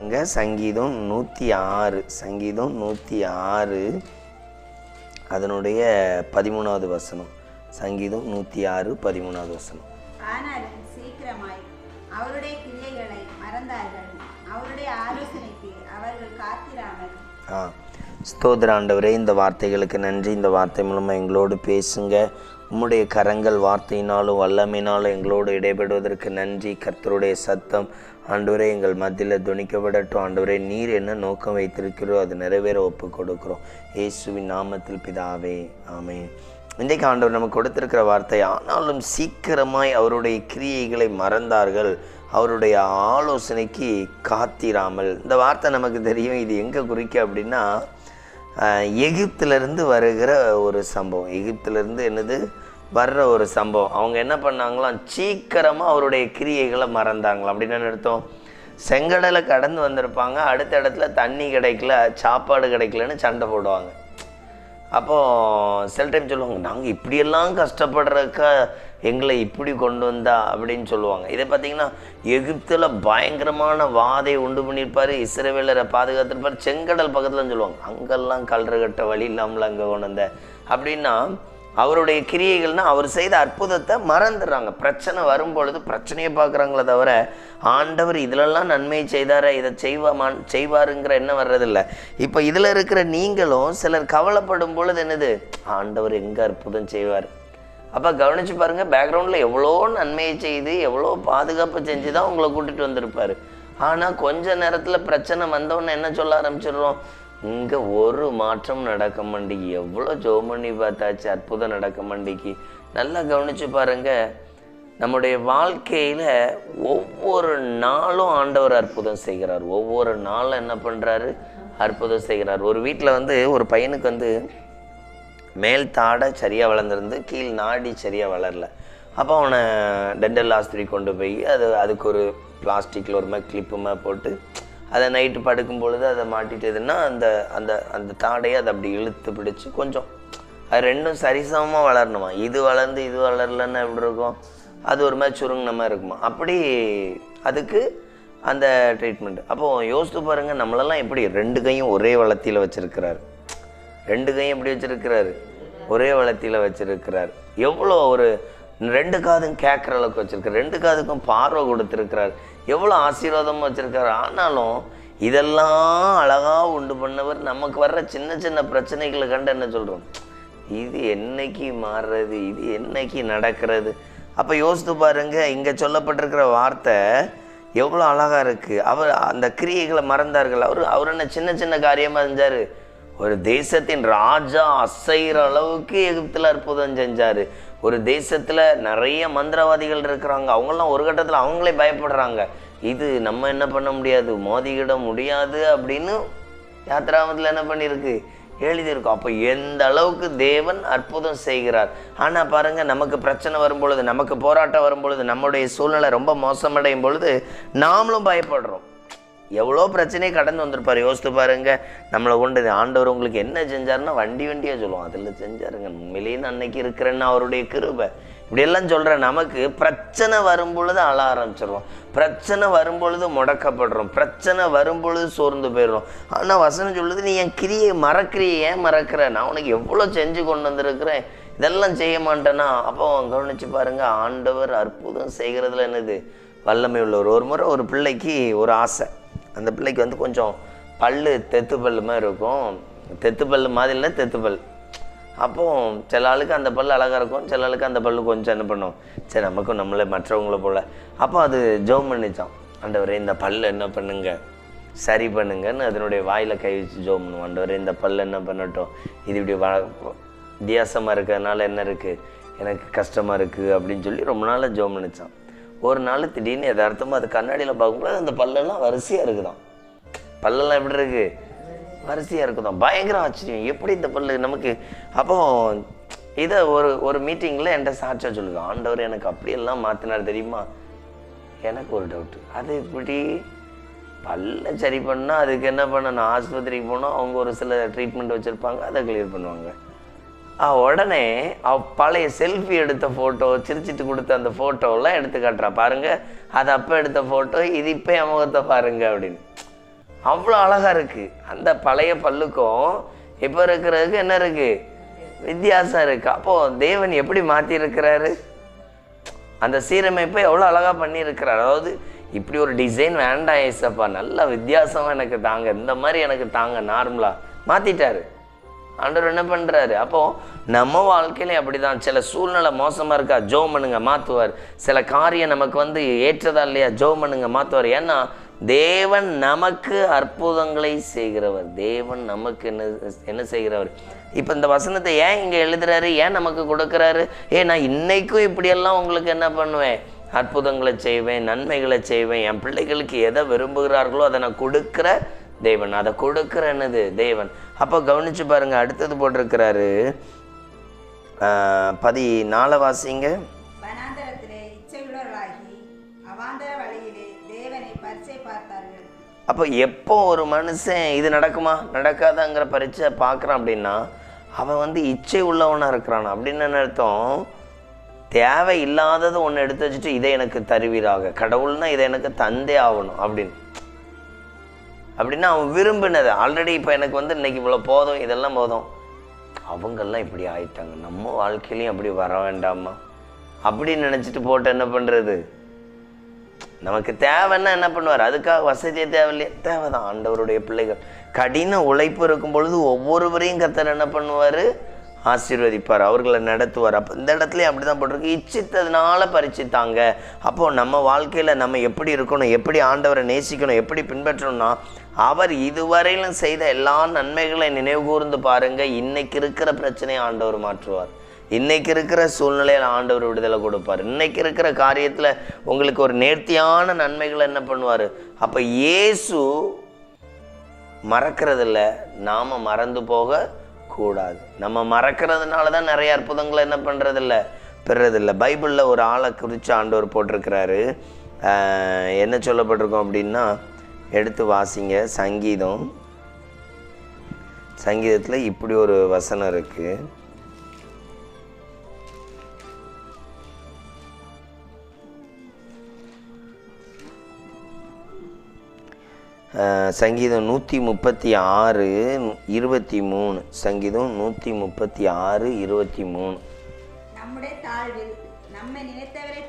இங்கே சங்கீதம் நூற்றி ஆறு சங்கீதம் நூற்றி ஆறு. அதனுடைய பதிமூணாவது வசனம். சங்கீதம் நூற்றி ஆறு பதிமூணாவது வசனம். ஆனாலும் சீக்கிரமாய் அவருடைய கிரியைகளை மறந்தார்கள். அவருடைய ஆலோசனைக்கு அவர்கள் காத்திராமல் ஆ. ஸ்தோத்திர ஆண்டவரே இந்த வார்த்தைகளுக்கு நன்றி. இந்த வார்த்தை மூலமாக எங்களோடு பேசுங்க. உம்முடைய கரங்கள் வார்த்தையினாலும் வல்லமையினாலும் எங்களோடு இடைபெறுவதற்கு நன்றி. கர்த்தருடைய சத்தம் ஆண்டவரே எங்கள் மத்தியில் துணிக்கப்படட்டும். ஆண்டவரே நீர் என்ன நோக்கம் வைத்திருக்கிறோ அது நிறைவேற ஒப்பு கொடுக்கிறோம். இயேசுவின் நாமத்தில் பிதாவே ஆமே இன்றைக்கு ஆண்டவர் நமக்கு கொடுத்திருக்கிற வார்த்தை ஆனாலும் சீக்கிரமாய் அவருடைய கிரியைகளை மறந்தார்கள். அவருடைய ஆலோசனைக்கு காத்திராமல். இந்த வார்த்தை நமக்கு தெரியும். இது எங்கே குறிக்க அப்படின்னா எகிப்திலிருந்து வருகிற ஒரு சம்பவம். எகிப்திலிருந்து என்னது? வர்ற ஒரு சம்பவம். அவங்க என்ன பண்ணாங்களாம்? சீக்கிரமாக அவருடைய கிரியைகளை மறந்தாங்களாம். அப்படின்னு அர்த்தம்? செங்கடலை கடந்து வந்திருப்பாங்க. அடுத்த இடத்துல தண்ணி கிடைக்கல சாப்பாடு கிடைக்கலன்னு சண்டை போடுவாங்க. அப்போது சில டைம் சொல்லுவாங்க நாங்கள் இப்படியெல்லாம் கஷ்டப்படுறக்க எங்களை இப்படி கொண்டு வந்தா அப்படின்னு சொல்லுவாங்க. இதை பார்த்தீங்கன்னா எகிப்தில் பயங்கரமான வாதை உண்டு பண்ணியிருப்பார் இஸ்ரவேலரை பாதுகாத்திருப்பார் செங்கடல் பக்கத்தில் சொல்லுவாங்க. அங்கெல்லாம் கல்ற கட்ட வழி இல்லாமல் அங்கே கொண்டு வந்த. அப்படின்னா அவருடைய கிரியைகள்னா அவர் செய்த அற்புதத்தை மறந்துடுறாங்க. பிரச்சனை வரும்பொழுது பிரச்சனையை பார்க்குறாங்களே தவிர ஆண்டவர் இதிலெல்லாம் நன்மை செய்தாரே இதை செய்வாமான் செய்வாருங்கிற எண்ணம் வர்றதில்ல. இப்போ இதில் இருக்கிற நீங்களும் சிலர் கவலைப்படும் பொழுது என்னது? ஆண்டவர் எங்கே அற்புதம் செய்வார்? அப்போ கவனிச்சு பாருங்கள் பேக்ரவுண்டில் எவ்வளோ நன்மையை செய்து எவ்வளோ பாதுகாப்பு செஞ்சு தான் உங்களை கூட்டிகிட்டு வந்திருப்பார். ஆனால் கொஞ்ச நேரத்தில் பிரச்சனை வந்தவொன்னே என்ன சொல்ல ஆரம்பிச்சிடுறோம்? இங்கே ஒரு மாற்றம் நடக்க மாட்டேங்கி எவ்வளோ ஜோம் பண்ணி பார்த்தாச்சு அற்புதம் நடக்க மாட்டேங்கி. நல்லா கவனிச்சு பாருங்க நம்முடைய வாழ்க்கையில் ஒவ்வொரு நாளும் ஆண்டவர் அற்புதம் செய்கிறார். ஒவ்வொரு நாளும் என்ன பண்ணுறாரு அற்புதம் செய்கிறார். ஒரு வீட்டில் வந்து ஒரு பையனுக்கு வந்து மேல் தாடை சரியாக வளர்ந்துருந்து கீழ் நாடி சரியாக வளரல. அப்போ அவனை டென்டல் ஆஸ்பத்திரி கொண்டு போய் அது அதுக்கு ஒரு பிளாஸ்டிக்கில் ஒரு மாதிரி கிளிப்புமா போட்டு அதை நைட்டு படுக்கும் பொழுது அதை மாட்டிட்டதுன்னா அந்த அந்த அந்த தாடையை அதை அப்படி இழுத்து பிடிச்சு கொஞ்சம் அது ரெண்டும் சரிசமமாக வளரணுமா? இது வளர்ந்து இது வளரலன்னா எப்படி இருக்கும்? அது ஒரு மாதிரி சுருங்கின மாதிரி இருக்குமா? அப்படி அதுக்கு அந்த ட்ரீட்மெண்ட் அப்போது யோசித்து பாருங்கள் நம்மளெல்லாம் எப்படி ரெண்டு கையும் ஒரே வளர்த்தியில் வச்சுருக்கிறாரு. ரெண்டு கையும் எப்படி வச்சுருக்கிறாரு? ஒரே வளர்த்தியில் வச்சுருக்கிறார். எவ்வளோ ஒரு ரெண்டு காதும் கேட்குற அளவுக்கு வச்சுருக்கார் ரெண்டு காதுக்கும் பார்வை கொடுத்துருக்கிறார். எவ்வளோ ஆசீர்வாதமும் வச்சுருக்காரு ஆனாலும் இதெல்லாம் அழகாக உண்டு பண்ணவர் நமக்கு வர்ற சின்ன சின்ன பிரச்சனைகளை கண்டு என்ன சொல்கிறோம் இது என்னைக்கு மாறுறது? இது என்னைக்கு நடக்கிறது? அப்போ யோசித்து பாருங்க இங்கே சொல்லப்பட்டிருக்கிற வார்த்தை எவ்வளோ அழகாக இருக்குது அவர் அந்த கிரியைகளை மறந்தார்கள். அவர் அவர் என்ன சின்ன சின்ன காரியமாக செஞ்சார்? ஒரு தேசத்தின் ராஜா அசைகிற அளவுக்கு எகிப்தில் அற்புதம் செஞ்சார். ஒரு தேசத்தில் நிறைய மந்திரவாதிகள் இருக்கிறாங்க. அவங்கெல்லாம் ஒரு கட்டத்தில் அவங்களே பயப்படுறாங்க. இது நம்ம என்ன பண்ண முடியாது? மோதிக்கிட முடியாது அப்படின்னு யாத்திராமத்தில் என்ன பண்ணியிருக்கு? எழுதியிருக்கும் அப்போ எந்த அளவுக்கு தேவன் அற்புதம் செய்கிறார்? ஆனால் பாருங்கள் நமக்கு பிரச்சனை வரும்பொழுது நமக்கு போராட்டம் வரும்பொழுது நம்முடைய சூழ்நிலை ரொம்ப மோசமடையும் பொழுது நாமளும் பயப்படுறோம். எவ்வளோ பிரச்சனையை கடந்து வந்திருப்பார். யோசித்து பாருங்க. நம்மளை கொண்டு ஆண்டவர் உங்களுக்கு என்ன செஞ்சாருன்னா வண்டி வண்டியாக சொல்லுவோம் அதில் செஞ்சாருங்க. உண்மையிலேயே அன்னைக்கு இருக்கிறேன்னு அவருடைய கிருபை. இப்படியெல்லாம் சொல்கிற நமக்கு பிரச்சனை வரும்பொழுது அழ ஆரம்பிச்சிடுவோம் பிரச்சனை வரும்பொழுது முடக்கப்படுறோம். பிரச்சனை வரும்பொழுது சோர்ந்து போயிடுறோம். ஆனால் வசனம் சொல்லுது நீ என் கிரியை மறக்கிறிய ஏன் மறக்கிற? நான் உனக்கு எவ்வளோ செஞ்சு கொண்டு வந்திருக்கிறேன். இதெல்லாம் செய்ய மாட்டேன்னா? அப்போ கவனிச்சு பாருங்க ஆண்டவர் அற்புதம் செய்கிறதுல என்னது? வல்லமை உள்ளவர். ஒரு முறை ஒரு பிள்ளைக்கு ஒரு ஆசை. அந்த பிள்ளைக்கு வந்து கொஞ்சம் பல்லு தெத்து பல்லு மாதிரி இருக்கும். தெத்து பல் மாதிரி இல்லை தெத்து பல். அப்போ சில ஆளுக்கு அந்த பல் அழகாக இருக்கும். சில ஆளுக்கு அந்த பல்லு கொஞ்சம் என்ன பண்ணும்? சரி நமக்கும் நம்மளே மற்றவங்கள போல். அப்போ அது ஜோம் பண்ணிச்சான் ஆண்டவரே இந்த பல்லு என்ன பண்ணுங்க? சரி பண்ணுங்கன்னு அதனுடைய வாயில் கை வச்சு ஜோம் பண்ணுவோம். ஆண்டவரே இந்த பல்லு என்ன பண்ணட்டும்? இது இப்படி வ வித்தியாசமாக இருக்கிறதுனால என்ன இருக்குது எனக்கு கஷ்டமாக இருக்குது அப்படின்னு சொல்லி ரொம்ப நாளாக ஜோம் பண்ணிச்சான் ஒரு நாள் திடீர்னு எதார்த்தமாக அது கண்ணாடியில் பார்க்கும்போது அந்த பல்லெல்லாம் வரிசையாக இருக்குதாம். பல்லெல்லாம் எப்படி இருக்குது வரிசையாக இருக்குதாம். பயங்கர ஆச்சரியம். எப்படி இந்த பல்லு நமக்கு அப்போ இதை ஒரு ஒரு மீட்டிங்கில் என்கிட்ட சாட்சியாக சொல்லுது. ஆண்டவர் எனக்கு அப்படியெல்லாம் மாற்றினார் தெரியுமா? எனக்கு ஒரு டவுட்டு அது இப்படி பல்ல சரி பண்ணால் அதுக்கு என்ன பண்ணணும்? ஆஸ்பத்திரிக்கு போனால் அவங்க ஒரு சில ட்ரீட்மெண்ட் வச்சுருப்பாங்க அதை கிளியர் பண்ணுவாங்க. உடனே அவ பழைய செல்ஃபி எடுத்த ஃபோட்டோ சிரிச்சிட்டு கொடுத்த அந்த ஃபோட்டோலாம் எடுத்து காட்டுறா. பாருங்க அது அப்போ எடுத்த ஃபோட்டோ இது இப்போ என் முகத்தை பாருங்க அப்படின்னு. அவ்வளோ அழகாக இருக்குது அந்த பழைய பல்லுக்கும் இப்போ இருக்கிறதுக்கு என்ன இருக்குது வித்தியாசம் இருக்குது அப்போது தேவன் எப்படி மாற்றிருக்கிறாரு அந்த சீரமைப்பை எவ்வளோ அழகாக பண்ணியிருக்கிறார். அதாவது இப்படி ஒரு டிசைன் வேண்டாம் ஏசப்பா. நல்ல வித்தியாசமாக எனக்கு தாங்க. இந்த மாதிரி எனக்கு தாங்க. நார்மலாக மாற்றிட்டாரு ஆண்டவர் என்ன பண்ணுறாரு அப்போது நம்ம வாழ்க்கையிலே அப்படி தான் சில சூழ்நிலை மோசமாக இருக்கா? ஜோ பண்ணுங்க மாற்றுவார் சில காரியம் நமக்கு வந்து ஏற்றதா இல்லையா? ஜோ பண்ணுங்க மாற்றுவார் ஏன்னா தேவன் நமக்கு அற்புதங்களை செய்கிறவர். தேவன் நமக்கு என்ன என்ன செய்கிறவர்? இப்போ இந்த வசனத்தை ஏன் இங்கே எழுதுறாரு? ஏன் நமக்கு கொடுக்குறாரு? ஏ நான் இன்னைக்கும் இப்படியெல்லாம் உங்களுக்கு என்ன பண்ணுவேன்? அற்புதங்களை செய்வேன் நன்மைகளை செய்வேன். என் பிள்ளைகளுக்கு எதை விரும்புகிறார்களோ அதை நான் கொடுக்குற தேவன் அதை கொடுக்குற என்னது தேவன். அப்போ கவனிச்சு பாருங்க அடுத்தது போட்டிருக்கிறாரு. பதி நாளை வாசிங்க. அப்போ எப்போ ஒரு மனுஷன் இது நடக்குமா? நடக்காதாங்கிற பரீட்சை பார்க்குறான் அப்படின்னா அவன் வந்து இச்சை உள்ளவனாக இருக்கிறான். அப்படின்னு என்ன அர்த்தம்? தேவை இல்லாததை ஒன்று எடுத்து வச்சுட்டு இதை எனக்கு தருவீராக. கடவுள்னா இதை எனக்கு தந்தே ஆகணும் அப்படின்னு. அப்படின்னா அவன் விரும்பினதை. ஆல்ரெடி இப்போ எனக்கு வந்து இன்னைக்கு இவ்வளோ போதும் இதெல்லாம் போதும். அவங்கெல்லாம் இப்படி ஆயிட்டாங்க. நம்ம வாழ்க்கையிலையும் அப்படி வர வேண்டாமா அப்படின்னு நினச்சிட்டு போட்டு என்ன பண்ணுறது நமக்கு தேவைன்னா என்ன பண்ணுவார்? அதுக்காக வசதியே தேவையில்லையே. தேவைதான். ஆண்டவருடைய பிள்ளைகள். கடின உழைப்பு இருக்கும் பொழுது ஒவ்வொருவரையும் கத்தர் என்ன பண்ணுவார்? ஆசீர்வதிப்பார். அவர்களை நடத்துவார். அப்போ இந்த இடத்துலையும் அப்படி தான் போட்டிருக்கு. இச்சித்ததுனால பரிச்சித்தாங்க. அப்போது நம்ம வாழ்க்கையில் நம்ம எப்படி இருக்கணும்? எப்படி ஆண்டவரை நேசிக்கணும்? எப்படி பின்பற்றணும்னா அவர் இதுவரையிலும் செய்த எல்லா நன்மைகளை நினைவு கூர்ந்து பாருங்க. இன்னைக்கு இருக்கிற பிரச்சனையை ஆண்டவர் மாற்றுவார். இன்னைக்கு இருக்கிற சூழ்நிலையில் ஆண்டவர் விடுதலை கொடுப்பார். இன்னைக்கு இருக்கிற காரியத்தில் உங்களுக்கு ஒரு நேர்த்தியான நன்மைகளை என்ன பண்ணுவார்? அப்போ இயேசு மறக்கிறதில்ல நாம் மறந்து போக கூடாது. நம்ம மறக்கிறதுனால தான் நிறைய அற்புதங்களை என்ன பண்ணுறதில்ல பெறுறதில்ல பைபிளில் ஒரு ஆளை குறித்து ஆண்டவர் போட்டிருக்கிறாரு. என்ன சொல்லப்பட்டிருக்கோம் அப்படின்னா எடுத்து வாசிங்க. சங்கீதம். சங்கீதத்தில் இப்படி ஒரு வசனம் இருக்குது சங்கீதம் நூற்றி முப்பத்தி ஆறு இருபத்தி மூணு. சங்கீதம் நூற்றி முப்பத்தி ஆறு இருபத்தி மூணு. நம்முடைய தாழ்வில் நம்மை நினைத்தவரை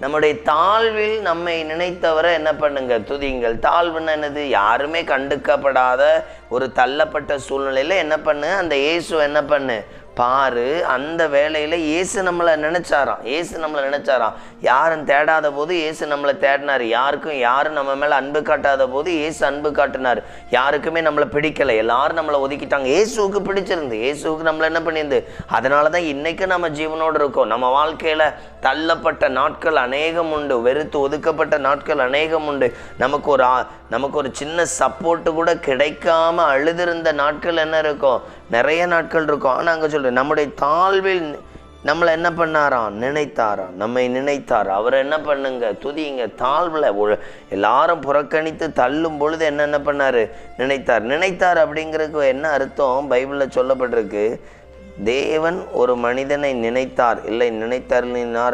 நம்முடைய தாழ்வில் நம்மை நினைத்தவரை என்ன பண்ணுங்க? துதிங்கள் தாழ்வுன்னா என்னது? யாருமே கண்டுக்கப்படாத ஒரு தள்ளப்பட்ட சூழ்நிலையில் என்ன பண்ணு? அந்த இயேசு என்ன பண்ணு? பாரு அந்த வேலையில் இயேசு நம்மளை நினைச்சாராம். இயேசு நம்மளை நினைச்சாராம். யாரும் தேடாத போது இயேசு நம்மளை தேடினார். யாருக்கும் யாரும் நம்ம மேலே அன்பு காட்டாத போது இயேசு அன்பு காட்டினார். யாருக்குமே நம்மளை பிடிக்கலை. எல்லாரும் நம்மளை ஒதுக்கிட்டாங்க. ஏசுவுக்கு பிடிச்சிருந்து இயேசுவுக்கு நம்மளை என்ன பண்ணியிருந்து? அதனால தான் இன்னைக்கு நம்ம ஜீவனோடு இருக்கோம். நம்ம வாழ்க்கையில் தள்ளப்பட்ட நாட்கள் அநேகம் உண்டு. வெறுத்து ஒதுக்கப்பட்ட நாட்கள் அநேகம் உண்டு. நமக்கு ஒரு நமக்கு ஒரு சின்ன சப்போர்ட்டு கூட கிடைக்காம அழுதிருந்த நாட்கள் என்ன இருக்கும்? நிறைய நாட்கள் இருக்கும். ஆனால் அங்கே சொல்கிறேன் நம்முடைய தாழ்வில் நம்மளை என்ன பண்ணாராம் நினைத்தாராம் நம்மை நினைத்தார்? அவரை என்ன பண்ணுங்க? துதிங்க தாழ்வில் எல்லாரும் புறக்கணித்து தள்ளும் பொழுது என்னென்ன பண்ணார்? நினைத்தார். நினைத்தார் அப்படிங்கிறதுக்கு என்ன அர்த்தம்? பைபிளில் சொல்லப்பட்டிருக்கு தேவன் ஒரு மனிதனை நினைத்தார். இல்லை நினைத்தார்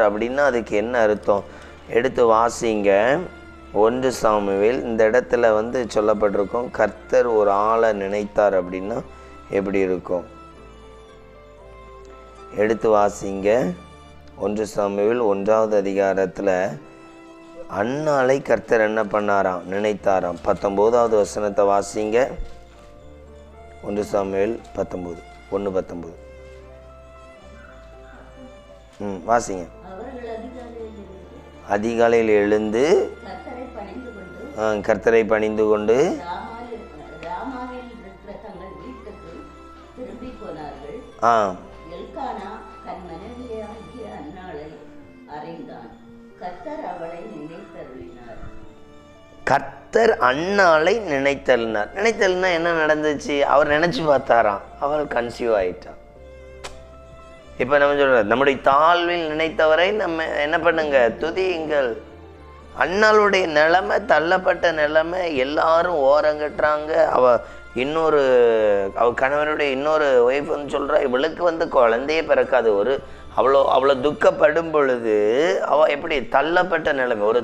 அப்படின்னா அதுக்கு என்ன அர்த்தம்? எடுத்து வாசிங்க. ஒன்று சாமுவேல் இந்த இடத்துல வந்து சொல்லப்பட்டிருக்கும் கர்த்தர் ஒரு ஆளை நினைத்தார் அப்படின்னா எப்படி இருக்கும்? எடுத்து வாசிங்க. ஒன்று சாமுவேல் ஒன்றாவது அதிகாரத்தில் அன்னாலை கர்த்தர் என்ன பண்ணாராம்? நினைத்தாராம். பத்தொம்போதாவது வசனத்தை வாசிங்க. ஒன்று சாமுவேல் பத்தொம்போது ஒன்று பத்தொம்போது. ம் வாசிங்க. அதிகாலையில் எழுந்து கர்த்தரை பணிந்து கொண்டு ஆ, பணிந்து கொண்டு கர்த்தர் அண்ணாலை நினைத்தல்னார் நினைத்தல்னா என்ன நடந்துச்சு? அவர் நினைச்சு பார்த்தாராம். அவள் கன்சீவ் ஆயிட்டா இப்போ நம்ம சொல்றோம் நம்முடைய தாழ்வில் நினைத்தவரை நம்ம என்ன பண்ணுங்க? துதியுங்கள். அண்ணாளுடைய நிலைமை தள்ளப்பட்ட நிலைமை எல்லாரும் ஓரங்கட்டுறாங்க அவ இன்னொரு அவ கணவனுடைய இன்னொரு ஒய்ஃப் வந்து சொல்கிறா இவளுக்கு வந்து குழந்தையே பிறக்காது. ஒரு அவ்வளோ அவ்வளோ துக்கப்படும் பொழுது அவ எப்படி தள்ளப்பட்ட நிலைமை ஒரு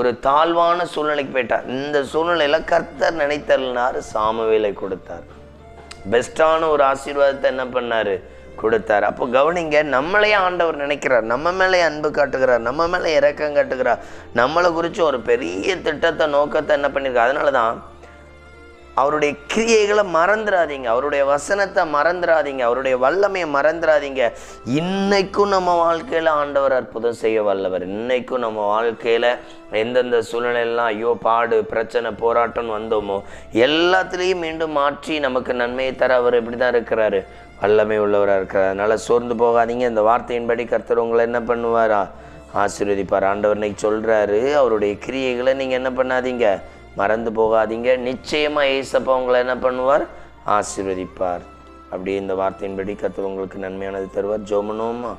ஒரு தாழ்வான சூழ்நிலைக்கு போயிட்டார் இந்த சூழ்நிலையில் கர்த்தர் நினைத்தருளினார் சாமவேலை கொடுத்தார். பெஸ்ட்டான ஒரு ஆசீர்வாதத்தை என்ன பண்ணார்? கொடுத்தார். அப்போ கவனிங்க நம்மளையே ஆண்டவர் நினைக்கிறார். நம்ம மேலே அன்பு காட்டுகிறார். நம்ம மேலே இறக்கம் காட்டுகிறார். நம்மளை குறித்து ஒரு பெரிய திட்டத்தை நோக்கத்தை என்ன பண்ணியிருக்கார்? அதனால தான் அவருடைய கிரியைகளை மறந்துடாதீங்க. அவருடைய வசனத்தை மறந்துடாதீங்க. அவருடைய வல்லமையை மறந்துடாதீங்க. இன்னைக்கும் நம்ம வாழ்க்கையில் ஆண்டவர் அற்புதம் செய்ய வல்லவர். இன்னைக்கும் நம்ம வாழ்க்கையில் எந்தெந்த சூழ்நிலையெல்லாம் ஐயோ பாடு பிரச்சனை போராட்டம் வந்தோமோ எல்லாத்துலேயும் மீண்டும் மாற்றி நமக்கு நன்மையை தர அவர் இப்படி தான் இருக்கிறாரு. வல்லமை உள்ளவராக இருக்கிறார். அதனால் சோர்ந்து போகாதீங்க. இந்த வார்த்தையின்படி கர்த்தர் உங்களை என்ன பண்ணுவாரா? ஆசீர்வதிப்பார். ஆண்டவர் இன்னைக்கு சொல்கிறாரு அவருடைய கிரியைகளை நீங்கள் என்ன பண்ணாதீங்க. மறந்து போகாதீங்க. நிச்சயமாக ஏசப்பா உங்களை என்ன பண்ணுவார்? ஆசீர்வதிப்பார். அப்படியே இந்த வார்த்தையின்படி கர்த்தர் உங்களுக்கு நன்மையானது தருவார். ஜோமனோமா?